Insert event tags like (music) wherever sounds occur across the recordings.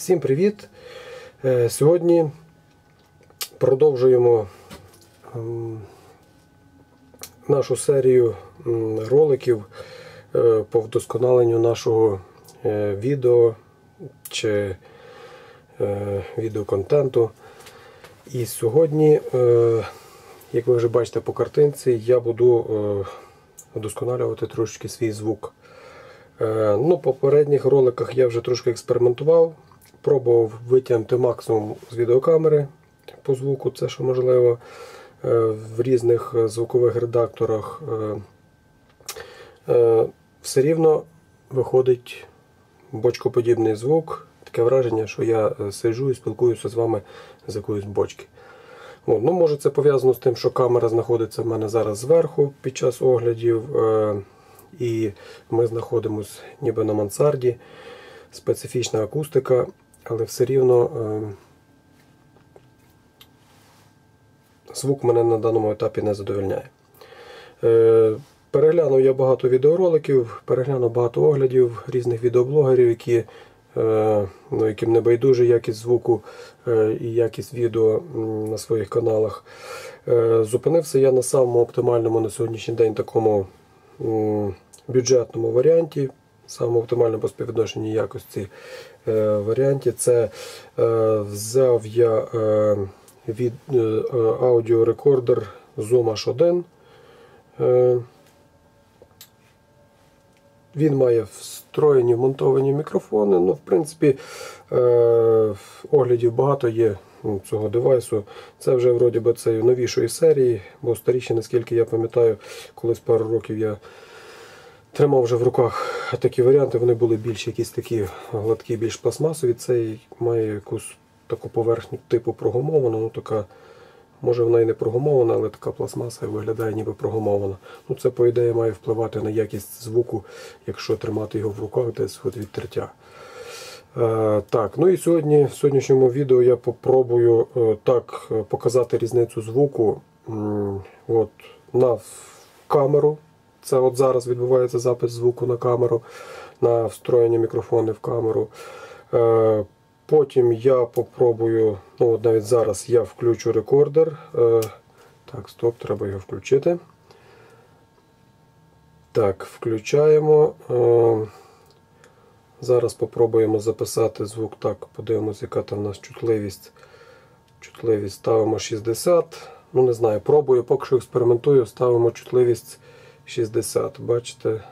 Всім привіт! Е, Сьогодні продовжуємо ем, нашу серію роликів е, по вдосконаленню нашого е, відео чи відеоконтенту. І сьогодні, як ви вже бачите по картинці, я буду вдосконалювати трошечки свій звук. Ну, по попередніх роликах я вже трошки експериментував, пробував витягнути максимум з відеокамери по звуку, це що можливо е, в різних е, звукових редакторах. Е, Все рівно виходить бочкоподібний звук. Таке враження, що я сиджу і спілкуюся з вами з якоїсь бочки. От, ну, Може це пов'язано з тим, що камера знаходиться в мене зараз зверху під час оглядів. І ми знаходимося ніби на мансарді, специфічна акустика, але все рівно е, звук мене на даному етапі не задовольняє. Е, переглянув я багато відеороликів, переглянув багато оглядів різних відеоблогерів, які, е, ну, яким не байдуже якість звуку і якість відео на своїх каналах. Зупинився я на самому оптимальному на сьогоднішній день такому бюджетному варіанті, самому оптимальному по співвідношенню якості е, варіанті. Це е, взяв я е, від е, аудіорекордер Zoom H1. Е, він має встроєні вмонтовані мікрофони. Ну, в принципі, е, оглядів багато є цього девайсу. Це вже вроді би це новішої серії, бо старіші, наскільки я пам'ятаю, колись пару років я тримав вже в руках такі варіанти, вони були більш якісь такі гладкі, більш пластмасові. Цей має якусь таку поверхню типу прогумовану, ну така. Може вона і не прогумована, але така пластмаса виглядає ніби прогумована. Ну, Це, по ідеї, має впливати на якість звуку, якщо тримати його в руках десь від відтриття. Е, так, ну і сьогодні, в сьогоднішньому відео я попробую е, так е, показати різницю звуку м, от, на камеру. Це от зараз відбувається запис звуку на камеру, на встроєні мікрофони в камеру. Е, Потім я попробую, ну от навіть зараз я включу рекордер. Е, Так, стоп, треба його включити. Так, включаємо. Е, Зараз попробуємо записати звук. Так, подивимося, яка там у нас чутливість. Чутливість ставимо 60. Ну, не знаю, пробую, поки що експериментую, ставимо чутливість 60. Бачите?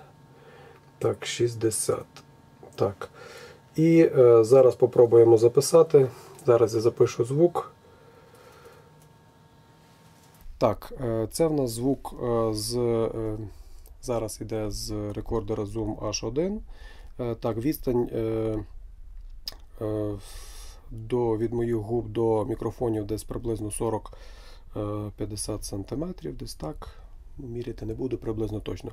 Так, 60. Так. І е, зараз попробуємо записати. Зараз я запишу звук. Так, е, це в нас звук е, з. Е, зараз йде з рекордера Zoom H1. Е, так, відстань е, е, до, від моїх губ до мікрофонів десь приблизно 40-50 см, десь так. Міряти не буду, приблизно точно.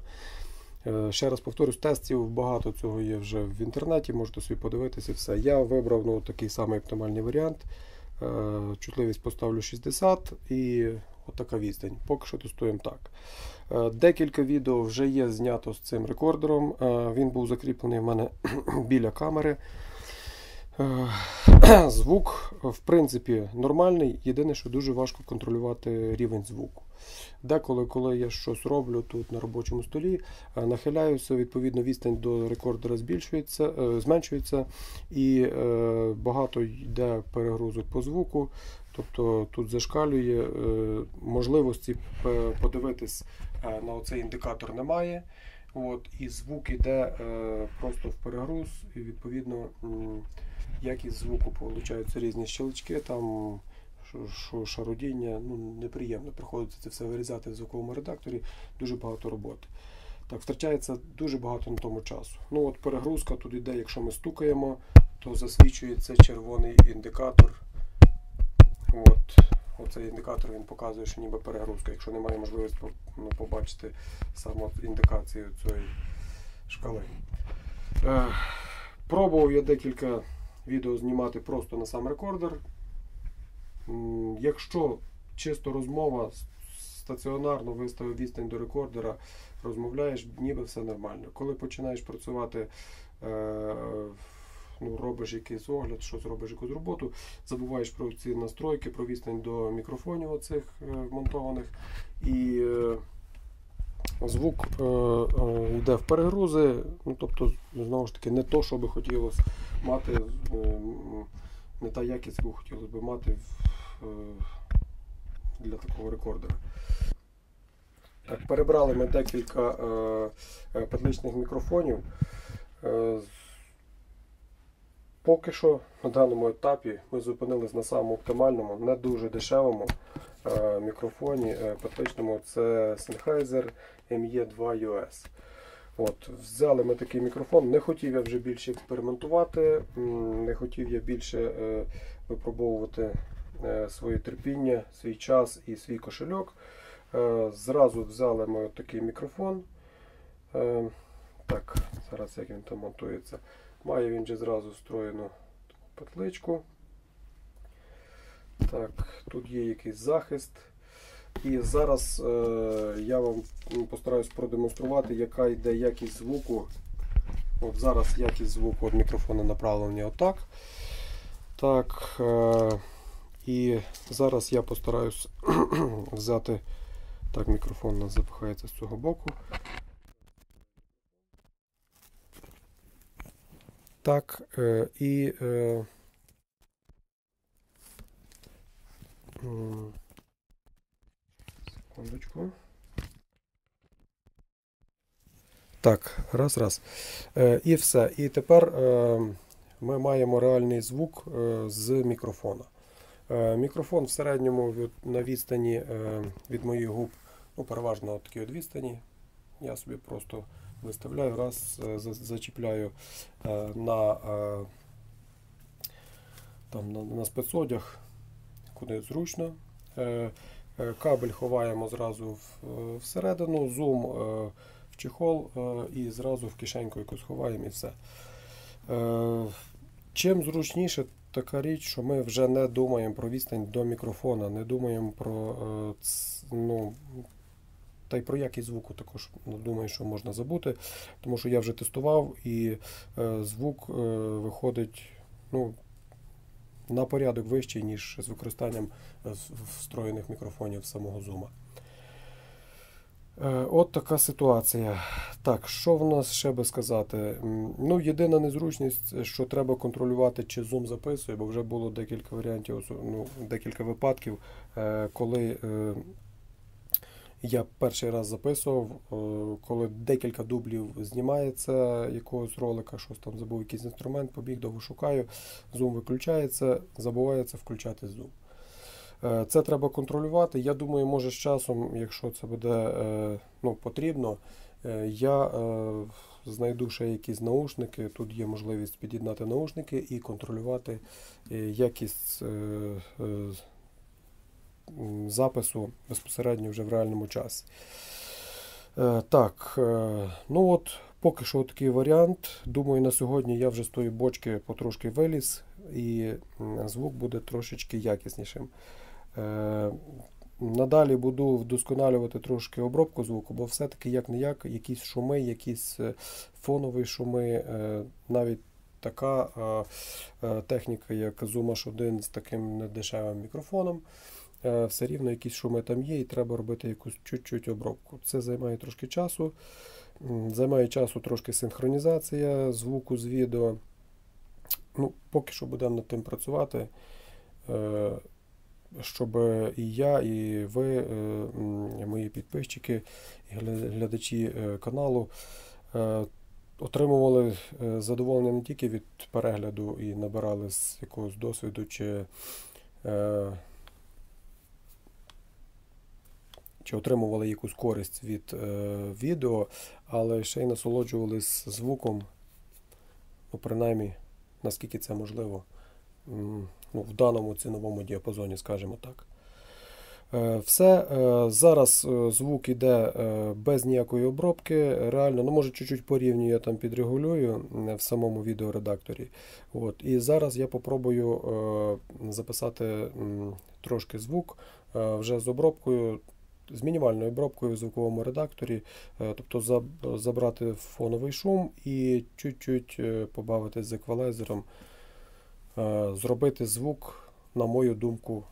Е, Ще раз повторюсь, тестів багато цього є вже в інтернеті, можете собі подивитися все. Я вибрав ну, такий самий оптимальний варіант. Е, Чутливість поставлю 60 і отака відстань. Поки що тестуємо так. Е, Декілька відео вже є знято з цим рекордером. Він був закріплений в мене (clears throat) біля камери. (clears throat) Звук, в принципі, нормальний. Єдине, що дуже важко контролювати рівень звуку. Деколи, коли я щось роблю тут на робочому столі, е, нахиляюся, відповідно, відстань до рекордера збільшується, е, зменшується і е, багато йде перегрузок по звуку. Тобто тут зашкалює можливості подивитись на оцей індикатор немає. От, і звук іде е, просто в перегруз, і відповідно якість звуку получаються різні щелчки, там що, шарудіння, ну неприємно. Приходиться це все вирізати в звуковому редакторі, дуже багато роботи. Так, втрачається дуже багато на тому часу. Ну от перегрузка тут йде, якщо ми стукаємо, то засвічується червоний індикатор. От, оцей індикатор він показує, що ніби перегрузка, якщо немає можливості ну, побачити саму індикацію цієї шкали. Е, пробував я декілька відео знімати просто на сам рекордер. Якщо чисто розмова стаціонарно виставив відстань до рекордера, розмовляєш, ніби все нормально. Коли починаєш працювати е, ну, робиш якийсь огляд, щось робиш якусь роботу, забуваєш про ці настройки, про відстань до мікрофонів оцих е, вмонтованих. І е, звук йде в перегрузи. Ну, тобто, знову ж таки, не то, що би хотілося мати, не та якість, яку хотілося б мати для такого рекордера. Так, перебрали ми декілька е, е, петличних мікрофонів. Е, Поки що на даному етапі ми зупинились на самому оптимальному, не дуже дешевому е, мікрофоні е, петличному. Це Sennheiser ME2 US. От, взяли ми такий мікрофон. Не хотів я вже більше експериментувати, не хотів я більше е, випробовувати е, своє терпіння, свій час і свій кошельок. Е, Зразу взяли ми такий мікрофон. Е, Так, зараз як він там монтується. Має він вже зразу встроєну таку петличку. Так, тут є якийсь захист. І зараз е, я вам постараюсь продемонструвати, яка йде якість звуку. От Зараз якість звуку від мікрофона направлені отак. Так. Е, і зараз я постараюсь (clears throat) взяти. Так, мікрофон нас запихається з цього боку. Так, е, і. Е, секундочку. Так, раз, раз. Е, і все. І тепер ми маємо реальний звук з мікрофона. Е, мікрофон в середньому на відстані е, від моїх губ, ну, переважно от такій от відстані. Я собі просто виставляю, раз, е, зачіпляю на, там, на, на спецодяг, куди зручно. Кабель ховаємо зразу всередину, зум в чехол і зразу в кишеньку якусь ховаємо і все. Чим зручніше така річ, що ми вже не думаємо про відстань до мікрофона, не думаємо про е, ну, та й про якість звуку також ну, думаю, що можна забути, тому що я вже тестував і е, звук е, виходить ну, на порядок вищий, ніж з використанням встроєних мікрофонів самого зума. Е, От така ситуація. Так, що в нас ще би сказати? Ну, єдина незручність, що треба контролювати, чи зум записує, бо вже було декілька варіантів, ну, декілька випадків, е, коли е, я перший раз записував, коли декілька дублів знімається якогось ролика, щось там забув якийсь інструмент, побіг довго шукаю, зум виключається, забувається включати зум. Е, Це треба контролювати. Я думаю, може з часом, якщо це буде е, ну, потрібно, е, я знайду ще якісь наушники. Тут є можливість під'єднати наушники і контролювати якість запису безпосередньо вже в реальному часі. Так, ну от поки що такий варіант. Думаю, на сьогодні я вже з тої бочки потрошки виліз, і звук буде трошечки якіснішим. Е, Надалі буду вдосконалювати трошки обробку звуку, бо все-таки як не як, якісь шуми, якісь е, фонові шуми, е, навіть така техніка, як Zoom H1 з таким недешевим мікрофоном, все рівно якісь шуми там є, і треба робити якусь чуть-чуть обробку. Це займає трошки часу. Займає часу трошки синхронізація звуку з відео. Ну, поки що будемо над тим працювати. Щоб і я, і ви, е, м, мої підписчики, і глядачі е, каналу е, отримували е, задоволення не тільки від перегляду і набирали з якогось досвіду чи, е, чи отримували якусь користь від е, відео, але ще й насолоджувались звуком, ну, принаймні, наскільки це можливо. Ну, в даному ціновому діапазоні, скажімо так. Е, Все. е, Зараз е, звук іде без ніякої обробки. Реально, ну може чуть-чуть порівнюю, я там підрегулюю в самому відеоредакторі. От. І зараз я попробую записати трошки звук вже з обробкою. з мінімальною обробкою в звуковому редакторі, тобто забрати фоновий шум і чуть-чуть е, побавити з еквалайзером, зробити звук, на мою думку,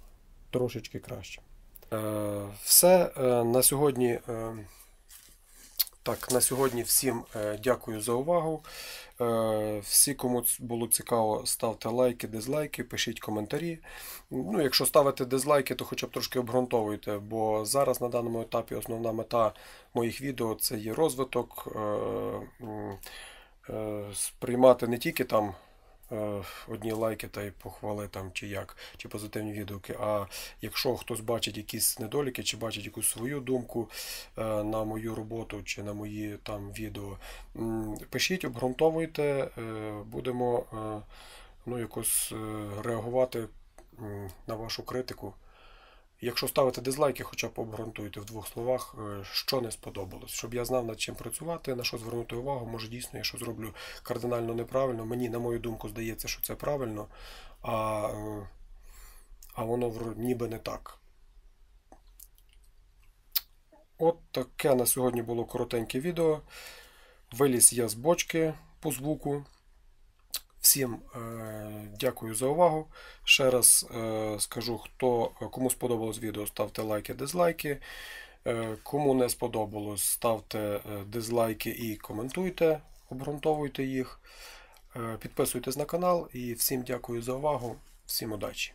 трошечки краще. Е, Все е, на сьогодні. е, Так, на сьогодні всім е, дякую за увагу. Е, Всі, кому було цікаво, ставте лайки, дизлайки, пишіть коментарі. Ну, якщо ставите дизлайки, то хоча б трошки обґрунтовуйте, бо зараз на даному етапі основна мета моїх відео це є розвиток, е, е, сприймати не тільки там е, одні лайки та й похвали там чи як, чи позитивні відгуки. А якщо хтось бачить якісь недоліки, чи бачить якусь свою думку е, на мою роботу чи на мої там відео, пишіть, обґрунтовуйте, е, будемо е, ну, якось е, реагувати на вашу критику. Якщо ставите дизлайки, хоча б обґрунтуйте в двох словах, е, що не сподобалось, щоб я знав над чим працювати, на що звернути увагу. Може, дійсно, я що зроблю кардинально неправильно. Мені, на мою думку, здається, що це правильно, а, е, а воно ніби не так. От таке на сьогодні було коротеньке відео. Виліз я з бочки по звуку. Всім е, дякую за увагу. Ще раз е, скажу, хто, кому сподобалось відео, ставте лайки, дизлайки. Е, кому не сподобалось, ставте е, дизлайки і коментуйте, обґрунтовуйте їх. Е, підписуйтесь на канал і всім дякую за увагу. Всім удачі!